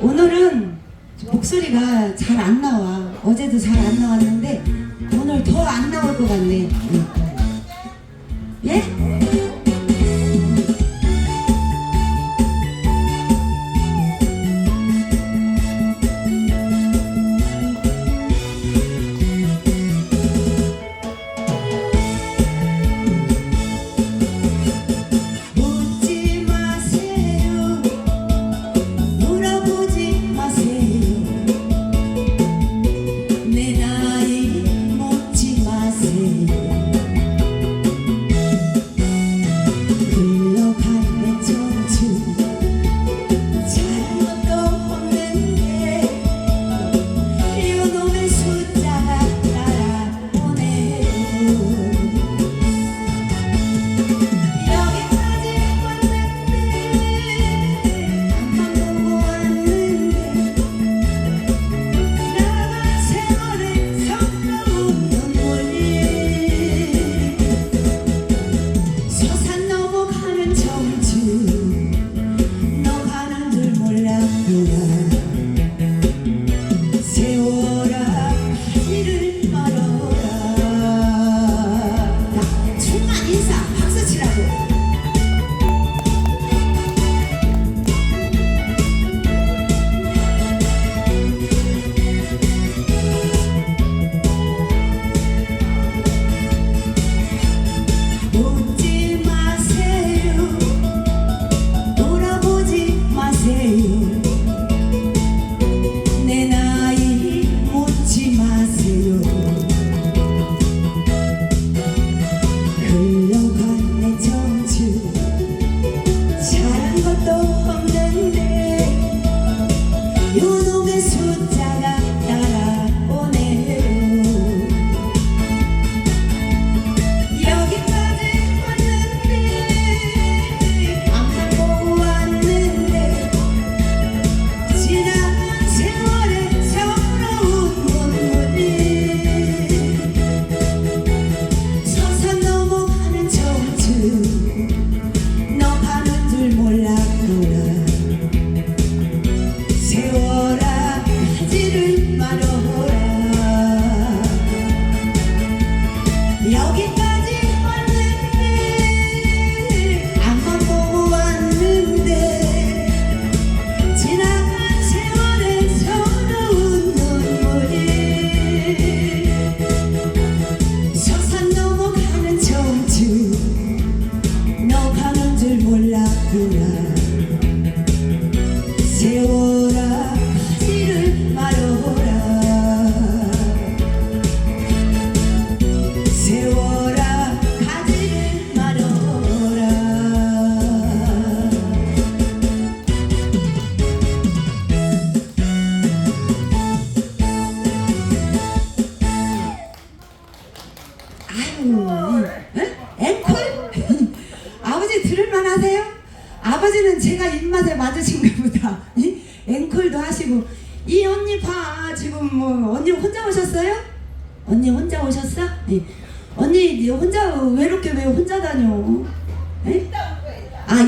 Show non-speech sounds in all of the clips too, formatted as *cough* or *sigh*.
오늘은 목소리가 잘 안 나와. 어제도 잘 안 나왔는데 오늘 더 안 나올 것 같네. 예?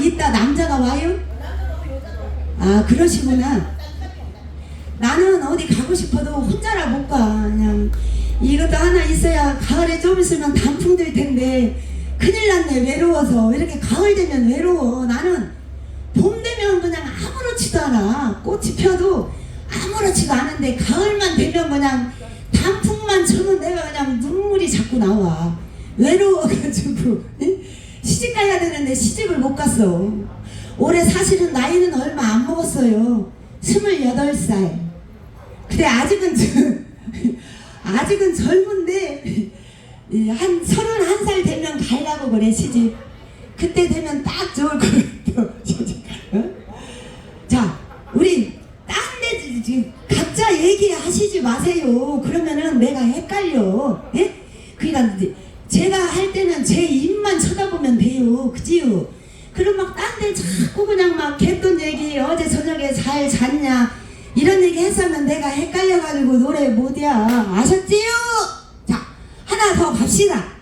아 이따 남자가 와요? 아 그러시구나 나는 어디 가고 싶어도 혼자라 못 가. 그냥 이것도 하나 있어야 가을에 좀 있으면 단풍 들 텐데 큰일 났네 외로워서 왜 이렇게 가을 되면 외로워. 나는 봄 되면 그냥 아무렇지도 않아. 꽃이 펴도 아무렇지도 않은데 가을만 되면 그냥 단풍만 쳐도 내가 그냥 눈물이 자꾸 나와. 외로워가지고 응? 시집 가야 되는데 시집을 못 갔어. 올해 사실은 나이는 얼마 안 먹었어요. 스물여덟 살. 근데 아직은 저- *laughs* 아직은 젊은데 이한 서른 한살 되면 가려고 그래 시집. 그때 되면 딱 좋을 것 같아. *laughs* 시집. 어? 자, 우리 딴데 각자 얘기하시지 마세요. 그러면은 내가 헷갈려. 예? 그러니까 그지요? 그럼 막 딴 데 자꾸 그냥 막 개돈 얘기 어제 저녁에 잘 잤냐 이런 얘기 했으면 내가 헷갈려가지고 노래 못이야 아셨지요? 자 하나 더 갑시다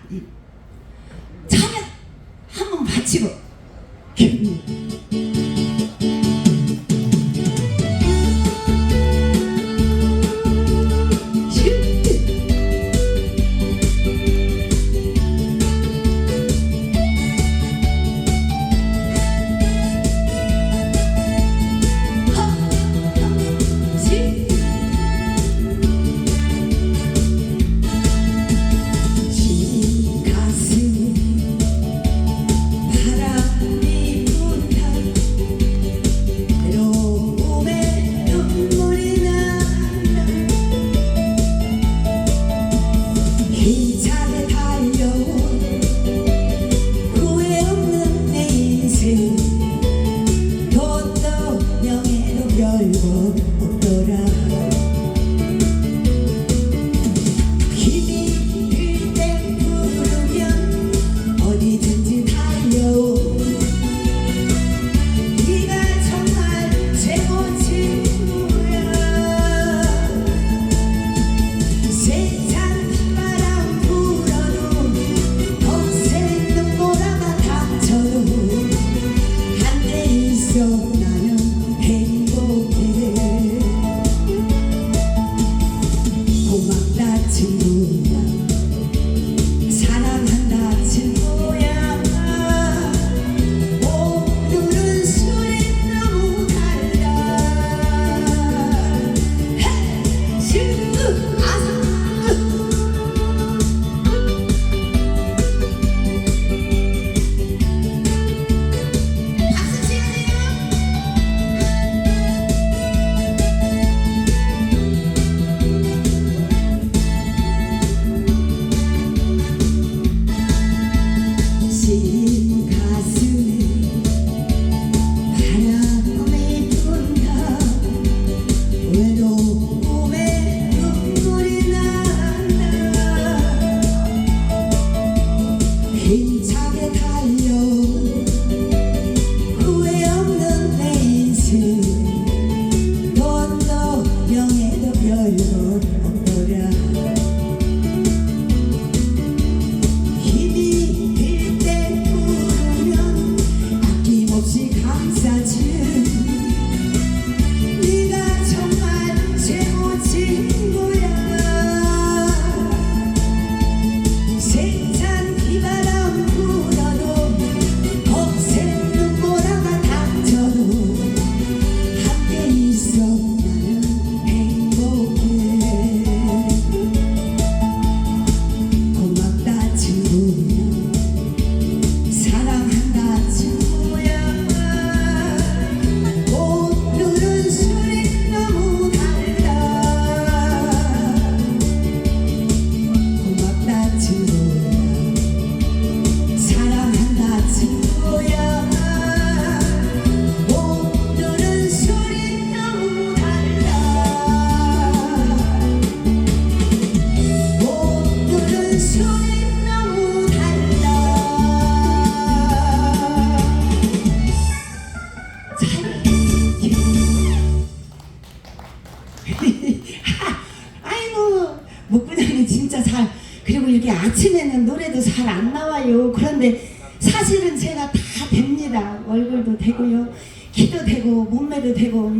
손대도 되고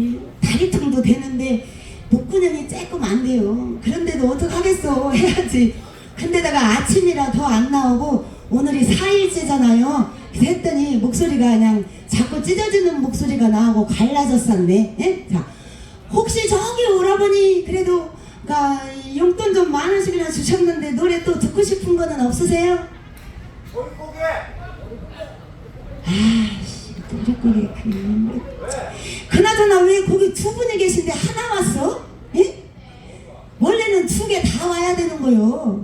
다리통도 되는데 목구멍이 조금 안 돼요. 그런데도 어떡하겠어 *laughs* 해야지. 근데다가 아침이라 더 안 나오고 오늘이 4일째잖아요. 그랬더니 목소리가 그냥 자꾸 찢어지는 목소리가 나오고 갈라졌었네. 예? 자, 혹시 저기 오라버니 그래도 그러니까 용돈 좀 만 원씩이나 주셨는데 노래 또 듣고 싶은 거는 없으세요? 따야 되는 거예요.